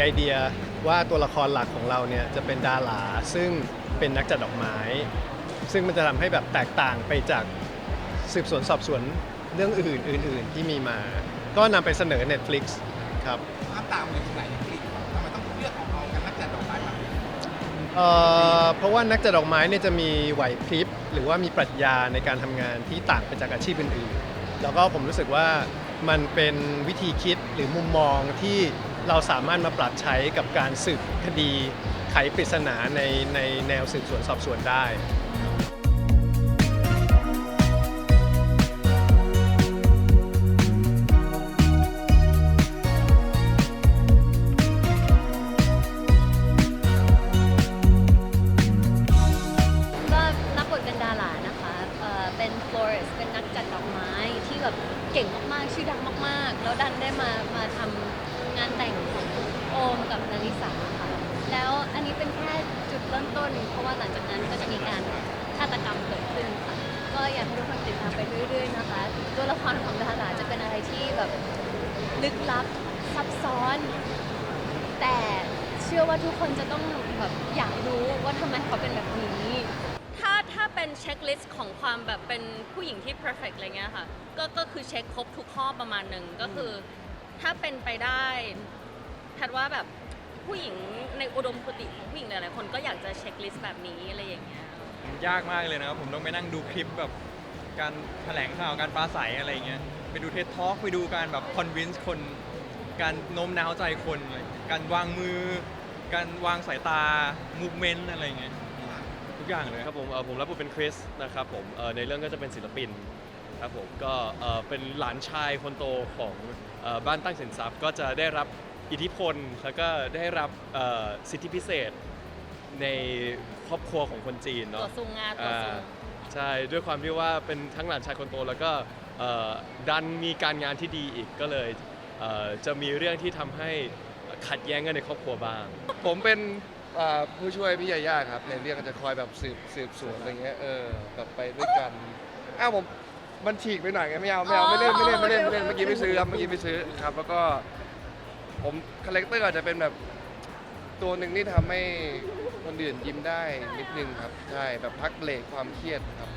ไอเดียว่าตัวละครหลักของเราเนี่ยจะเป็นดาราซึ่งเป็นนักจัดดอกไม้ ซึ่งมันจะทำให้แบบแตกต่างไปจากสืบสวนสอบสวนเรื่องอื่นอื่น ๆ ที่มีมา ก็นำไปเสนอ Netflix ครับภาพตามเลยที่ไหนกลิ่นทำไมต้องเลือกของเอากันนักจัดดอกไม้มาเอ่อเพราะว่านักจัดดอกไม้เนี่ยจะมีไหวพริบหรือว่ามีปรัชญาในการทำงานที่ต่างไปจากอาชีพอื่นๆ แล้วก็ผมรู้สึกว่ามันเป็นวิธีคิดหรือมุมมองที่ เราสามารถมาปรับใช้กับการสืบคดีไขปริศนาในในแนวสืบสวนสอบสวนได้ ก็รับบทเป็นดารานะคะเอ่อเป็น florist เป็นนักจัดดอกไม้ที่แบบเก่งมากๆ ชื่อดังมากๆ แล้วดันได้มา มาทำานแต่งของโอมกับนาริสาค่ะ แล้วอันนี้เป็นแค่จุดเริ่มต้น เพราะว่าหลังจากนั้นก็จะมีการฆาตกรรมเกิดขึ้นค่ะ ก็อยากให้ทุกคนติดตามไปเรื่อยๆนะคะ ตัวละครของดาราจะเป็นอะไรที่แบบลึกลับซับซ้อน แต่เชื่อว่าทุกคนจะต้องแบบอยากรู้ว่าทำไมเขาเป็นแบบนี้ ถ้าถ้าเป็นเช็คลิสต์ของความแบบเป็นผู้หญิงที่ perfect อะไรเงี้ยค่ะ ก็ก็คือเช็คครบทุกข้อประมาณหนึ่งก็คือ ถ้าเป็นไปได้ทัดว่าแบบผู้หญิงในอุดมคติของผู้หญิงหลายๆคนก็อยากจะเช็คลิสต์แบบนี้อะไรอย่างเงี้ยยากมากเลยนะครับ ผมต้องไปนั่งดูคลิปแบบการแถลงข่าวการปราศัยอะไรเงี้ยไปดูเท็ดทอ k ไปดูการแบบคอนวินส์คน การโน้มน้าวใจคนอะไรการวางมือ การวางสายตามูฟเมนต์อะไรเงี้ยทุกอย่างเลย ครับผมเอ่อผมรับบทเป็นคริสนะครับผมเอ่อในเรื่องก็จะเป็นศิลปิน ครับผมก็เอ่อเป็นหลานชายคนโตของเอ่อบ้านตั้งสินทรัพย์ ก็จะได้รับอิทธิพลแล้วก็ได้รับเอ่อสิทธิพิเศษในครอบครัวของคนจีนตัวเนาะ ซุงงาตัวอ่าซุง ใช่ด้วยความที่ว่าเป็นทั้งหลานชายคนโตแล้วก็เอ่อดันมีการงานที่ดีอีกก็เลยเอ่อจะมีเรื่องที่ทำให้ขัดแย้งกันในครอบครัวบ้าง ผมเป็นอ่าผู้ช่วยพี่ยาย่าครับในเรื่องก็จะคอยแบบสืบสืบสวนอะไรเงี้ยเออแบบไปด้วยกันอ้าวผม มันฉีกไปหน่อยไงไม่เอาไม่เอาไม่เล่นไม่เล่นไม่เล่นไม่เล่นเมื่อกี้ไม่ซื้อครับเมื่อกี้ไม่ซื้อครับแล้วก็ผมคาแรคเตอร์อาจจะเป็นแบบตัวหนึ่งที่ทำให้คนอื่นยิ้มได้นิดนึงครับใช่แบบพักเบรกความเครียดครับ